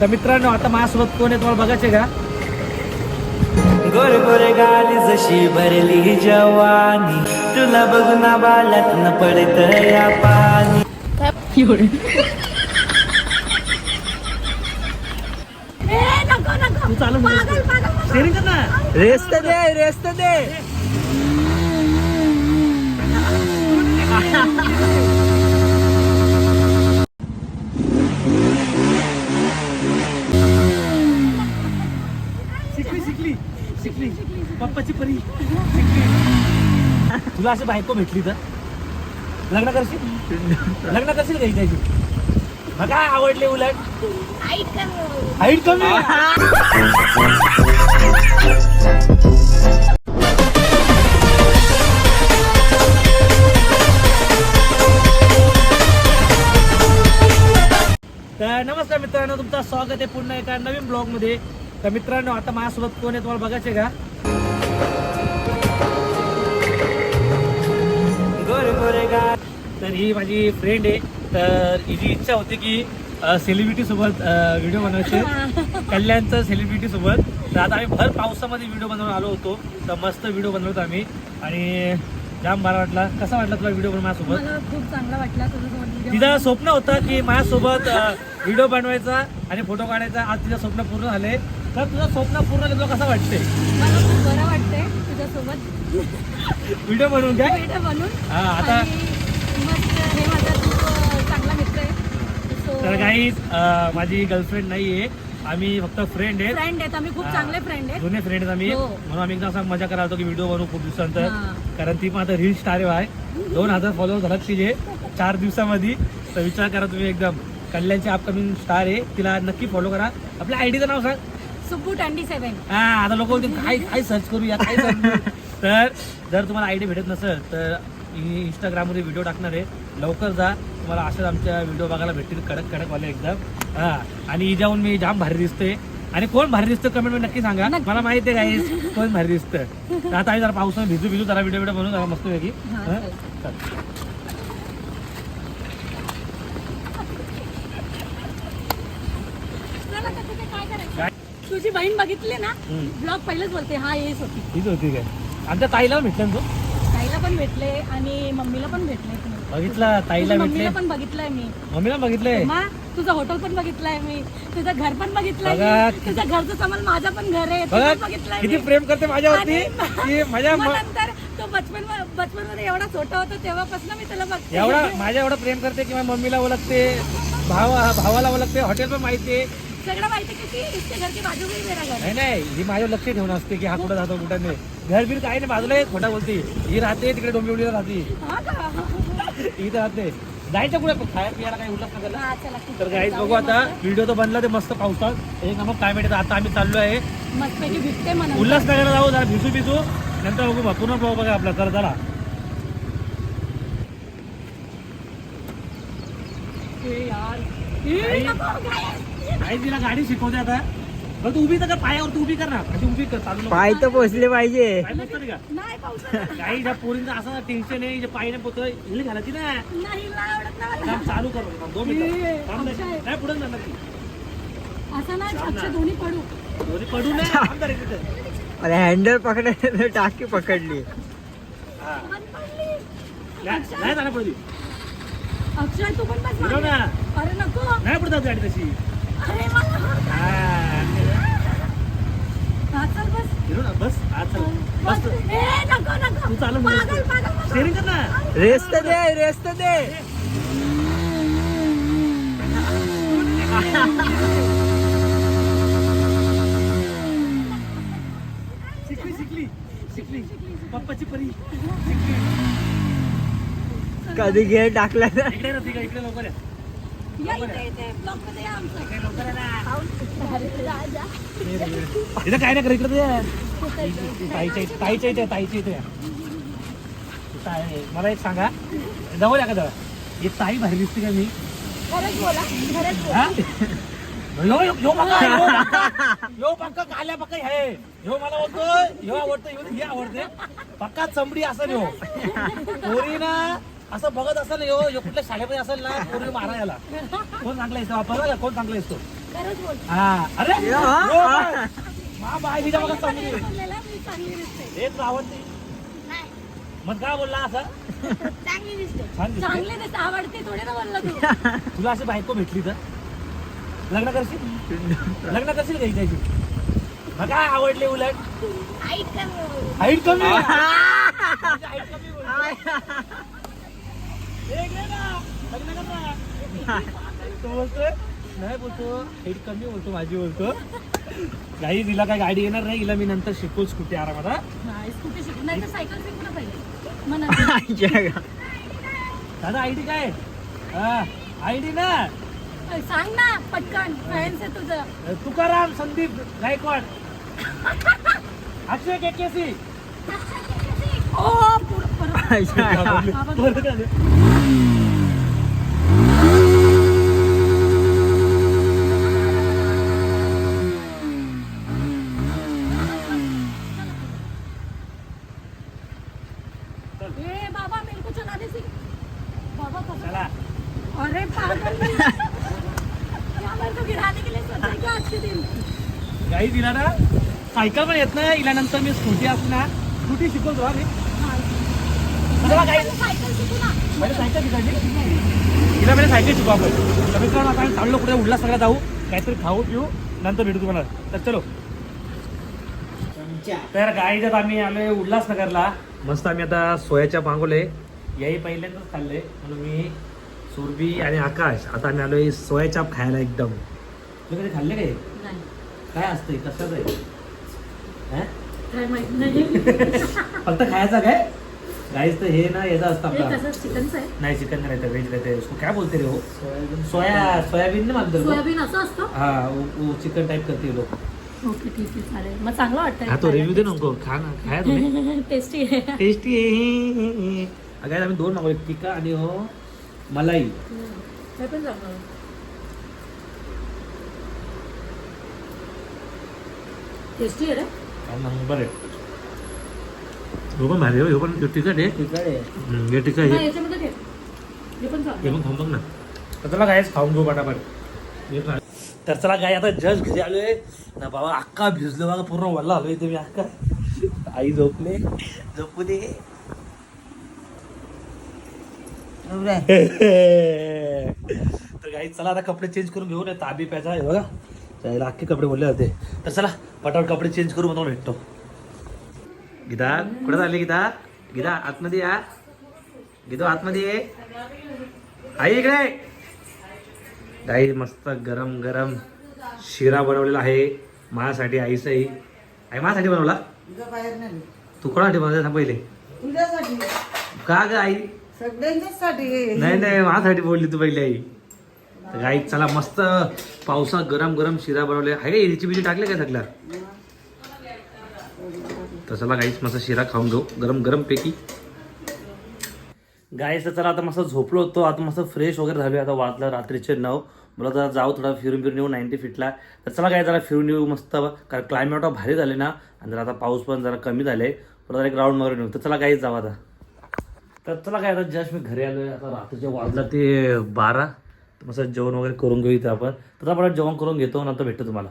तर मित्रांनो आता माझ्यासोबत कोण आहे तुम्हाला बघायचे का? गोर गोर गाली जशी भरली जवानी तुला बघून बाल्यात न पडत या पाणी. तू चालू शेअरिंग कर ना? रेस्त दे रेस्त दे. पप्पाची परी. तुला अशी बायको भेटली तर? लग्न करशील? लग्न करशील का त्याची काय आवडले उलट. हाईट कमी. तर नमस्कार मित्रांनो तुमचं स्वागत आहे पुन्हा एका नवीन ब्लॉगमध्ये तर मित्रांनो आता माझ्यासोबत कोण आहे तुम्हाला बघायचे का? तर ही माझी फ्रेंड आहे. तर हिची इच्छा होती की सेलिब्रिटी सोबत व्हिडिओ बनवायचे. कल्याणचं सेलिब्रिटी सोबत. तर आता आम्ही भर पावसामध्ये व्हिडिओ बनवून आलो होतो. तर मस्त व्हिडिओ बनवतो आम्ही. आणि जाम बरा वाटला. कसा वाटला तुला व्हिडिओ बनवून माझ्यासोबत? खूप चांगला वाटला तिचं स्वप्न होतं की माझ्यासोबत व्हिडिओ बनवायचा आणि फोटो काढायचा. आज तिचं स्वप्न पूर्ण झाले तर तुझं स्वप्न पूर्ण झालं तुला कसं वाटतंय? तुझ्यासोबत. व्हिडिओ बनवून काय? व्हिडिओ बनवून. हा आता आहे. तर काही माझी गर्लफ्रेंड नाही आहे आम्ही फक्त फ्रेंड आहे फ्रेंड आहेत आम्ही खूप. चांगले फ्रेंड आहेत. जुने फ्रेंड आम्ही. हो. म्हणून आम्ही एकदा असा मजा करायला की व्हिडिओ बनवू खूप दिवसानंतर. कारण ती पण आता रील स्टार आहे दोन हजार फॉलोअर झालात तिचे. चार दिवसामध्ये. तर विचार करा तुम्ही एकदम. कल्याणची अपकमिंग स्टार आहे. तिला नक्की फॉलो करा. आपल्या आयडीचं नाव सांग. सेवन. हा आता लोक काय काय सर्च करूया काय करू? तर जर तुम्हाला आयडी भेटत नसेल तर इंस्टाग्राममध्ये व्हिडिओ टाकणार आहे. लवकर जा. तुम्हाला असेच आमच्या व्हिडिओ बघायला भेटतील कडक कडक वाले एकदम. हा आणि हिच्याहून मी जाम भारी दिसते आणि कोण भारी दिसतं कमेंटमध्ये नक्की सांगा. नक्की. मला माहिती आहे काय कोण भारी दिसतं तर आता आम्ही जरा पावसाने भिजू भिजू जरा व्हिडिओ व्हिडिओ बनवून जरा मस्त हा. चला, तर तिथे काय करायचं? काय? तुझी बहीण बघितली ना. ब्लॉग पहिलेच बोलते हा येस होती. हीच होती काय? आमच्या ताईला भेटलं ना तू? ताईला पण भेटले आणि मम्मीला पण भेटले तुम्ही. बघितला ताईला तुझ्या भेटले. मम्मीला पण बघितलंय मी. मम्मीला बघितलंय? मा तुझं हॉटेल पण बघितलंय मी. तुझं घर पण बघितलंय बघा, मी. तुझं घरचं सामान माझं पण घर आहे. बघा बघितलंय किती मी. प्रेम करते माझ्यावरती आणि की माझ्या मग म- नंतर तो बचपन बचपनमध्ये एवढा छोटा होता तेव्हापासून मी तुला बघते. एवढा माझ्या एवढं प्रेम करते की माझ्या मम्मीला ओळखते भाव भावाला ओळखते हॉटेल पण माहिती आहे. सगळं माहिती की ती इसके घर की बाजू में ही मेरा घर है नाही नाही ही माझ्यावर लक्ष ठेवून असते की हा कुठं जातो कुठं नाही. घर बीर काही नाही बाजूला आहे, खोटा बोलते. ही राहते तिकडे डोंबिवलीला राहते. हा का? इथं राहते. जायचं कुठे? खायला पियाला काही उल्हास नगरला हा, चला, ठीक तर आहे. बघू जाऊया आता. व्हिडिओ तर बनला ते मस्त पावसात. एक नमक काय माहिती आता आम्ही चाललो आहे. मस्तपैकी भिजते म्हणा उल्हासनगरला जाऊ जरा भिजू भिजू. नंतर बघू बा पूर्ण ब्लॉग बघा आपला. तर चला. यार. आई. ए, नको, काय? आई तिला गाडी शिकवते आता बरं तू उभी तर कर पायावर तू उभी कर ना अशी उभी कर चालू नको. पाय तर पोचले पाहिजे पाय पोचतं नाही का नाही. काही ज्या पोरींचं असं टेन्शन आहे जे हिल घालायची ना नाही नाही आवडत नाही मला. काम चालू कर दोन ए, मिनिटं थांब नाही. पुढे जाणार ती असं नाही अक्षय दोन्ही पडू दोन्ही पडू नये थांब जरा इथे. अरे हँडल पकडायला टाकी पकडली हा. बंद पडली. नाही नाही जाणार पुढे ती. अक्षय तू पण बस फिरव मागे. ना अरे नको नाही पुढे जात गाडी तशी अरे मला हा. हा, चल बस. फिरव ना बस. हा चल. बस. बस. ए, नको नको. तू चालू पागल पागल शेअरिंग कर ना. रेस्त दे दे. शिकली शिकली शिकली. पप्पाची परी. कधी गेअर टाकला ना इकडे इकडे लवकर इथे काय नाही कर इकडे ये. ताईच्या इथे ताईच्या इथे ताईच्या इथे या. ताई- मला एक सांगा जवळ या का जवळ ही ताई भारी दिसते का मी खरंच बोला खरंच बोला हा? यो यो यो बघा यो बघा. यो पक्का काल्या पक्का आहे यो मला बोलतो यो आवडतं यो हे आवडते पक्का चमडी असेल यो पोरी ना असं बघत असेल यो यो कुठल्या शाळेमध्ये असेल ना पोरी मारा याला कोण चांगला असतो बघा कोण चांगला हा. अरे? मा बाय तिच्या बघा पण चांगली आवडते? मग काय बोलला असं? चांगली दिसते. आवडते थोडी ना बोलला तू. तुला अशी बायको भेटली तर? लग्न करशील? लग्न करशील काही त्याची मग काय आवडले उलट? ऐक कर. हाईट कमी? height कमी बोलतो. एक आहे ना, लग्न कर ना. तो बोलतोय नाही बोलतो हाईट कमी बोलतो माझी बोलतो काही तिला काय गाडी येणार नाही हिला मी नंतर शिकू स्कूटी आरामात हा? स्कूटी शिकू नाही तर सायकल शिकू पाहिजे पहिले मग नंतर. दादा आयडी काय आयडी ना अय, सांग ना पटकन फ्रेंड्स आहे तुझं तुकाराम संदीप गायकवाड अक्षय केकेसी अरे गाई दिला ना। सायकल पण येत नाही हिला नंतर मी स्कूटी असणार. स्कूटी शिकवतो हा मी. शिकू ना. म्हणजे सायकल शिकायची. हिला म्हणजे सायकल शिकू आपण. कमी आता आम्ही चाललो कुठे? उडला सगळं जाऊ. काहीतरी खाऊ पिऊ नंतर भेटू तुम्हाला. तर चलो. तर गाईच्यात आम्ही आलोय उल्हासनगरला मस्त आम्ही आता सोयाच्या मागवले याही पहिल्यांदाच खाल्ले. म्हणून मी सुरभी आणि आकाश आता आम्ही आलोय सोयाचाप खायला एकदम. तुम्ही कधी खाल्ले काय काय असतंय? कसं आहे? काय माहीत नाही. फक्त खायचं काय? गाईच तर हे ना याचं असतं हे आपला. कसं चिकनचं आहे? नाही चिकन नाही रहता व्हेज रहता उसको क्या बोलते रे हो? सोया सोयाबीन मानते लोक. सोयाबीन असं असतं? हाँ चिकन टाइप करते हैं लोग ओके ठीक आहे चालेल. मग चांगलं वाटतं हाँ तो रिव्यू दे ना उनको. खाना खाया तुम्ही. टेस्टी आहे. टेस्टी आहे. अगं आम्ही दोन मागवले. टिक्का आणि हो मलाई. हे पण चांगलं टेस्टी आहे रे. नंबर आहे हो पण भारी हो पण तिखट आहे हम्म, हे तिखट नाही, आहे हे पण हे खाऊन बघ ना तर चला गायच खाऊन घेऊ पटापट हे खा. तर चला गाय आता जस्ट घरी आलोय ना बाबा अक्का भिजलो बघा पूर्ण वल्ला आलोय मी अक्का आई झोपले झोपू दे तर काही चला आता कपडे चेंज करून घेऊ नाही ताबी प्यायचा आहे बघा त्याला अख्खे कपडे बोलले होते तर चला पटापट कपडे चेंज करू मग भेटतो. गीता कुठे झाली गीता? गीता आतमध्ये या. गीता आतमध्ये ये. आई इकडे. गाई मस्त गरम गरम शिरा बनवलेला आहे. माझ्यासाठी आईसही आई माझ्यासाठी बनवला? तू कोणासाठी बनवला? सांग पहिले. तुझ्यासाठी. का ग आई? सगळ्यांच्यासाठी नाही नाही माझ्यासाठी बोलली तू पहिली आई. गाई चला मस्त पावसात गरम गरम शिरा बनवले. आहे का इरची बिची टाकले काय सगळ्या तर चला गाईच मस्त शिरा खाऊन घेऊ. गरम गरम पैकी. गाईच चला आता मस्त झोपलो होतो. आता मस्त फ्रेश वगैरे झालो आता वाजलं रात्रीचे नऊ. मला जरा जाऊ थोडा फिरून फिरून येऊ. नाईन्टी फिटला तर चला काय जरा फिरून येऊ मस्त. कारण क्लायमेट भारी झाले ना. आणि जरा आता पाऊस पण जरा कमी झाले. परत जरा एक राऊंड मारून येऊ तर चला काहीच जाऊ आता. तर चला काय आता जस्ट मी घरी आलो आता रात्रीच्या वाजला ते बारा. तर मस्त जेवण वगैरे करून घेऊ इथं आपण. तर आपण जेवण करून घेतो नंतर भेटतो तुम्हाला.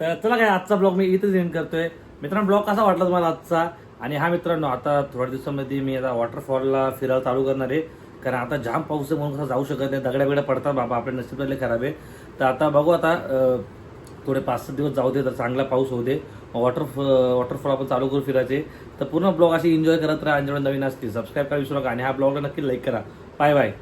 तर चला काय आजचा ब्लॉग मी इथेच एंड करतोय. मित्रांनो ब्लॉग कसा वाटला तुम्हाला आजचा? आणि हा मित्रांनो आता थोड्या दिवसामध्ये मी आता वॉटरफॉलला फिरायला चालू करणार आहे. कारण आता जाम पाऊस आहे म्हणून कसं जाऊ शकत नाही. दगड्या बिगड्या पडतात बाबा आपल्या नशिबातले खराब आहे. तर आता बघू आता थोडे पाच सात दिवस जाऊ दे तर चांगला पाऊस होऊ दे. वॉटर वॉटरफॉल आपण चालू करू फिरायचे. तर पूर्ण ब्लॉग अशी एन्जॉय करत राहा आणि जेवढं नवीन असतील. सबस्क्राईब करा विसरू नका. आणि हा ब्लॉगला नक्की लाईक करा. Bye bye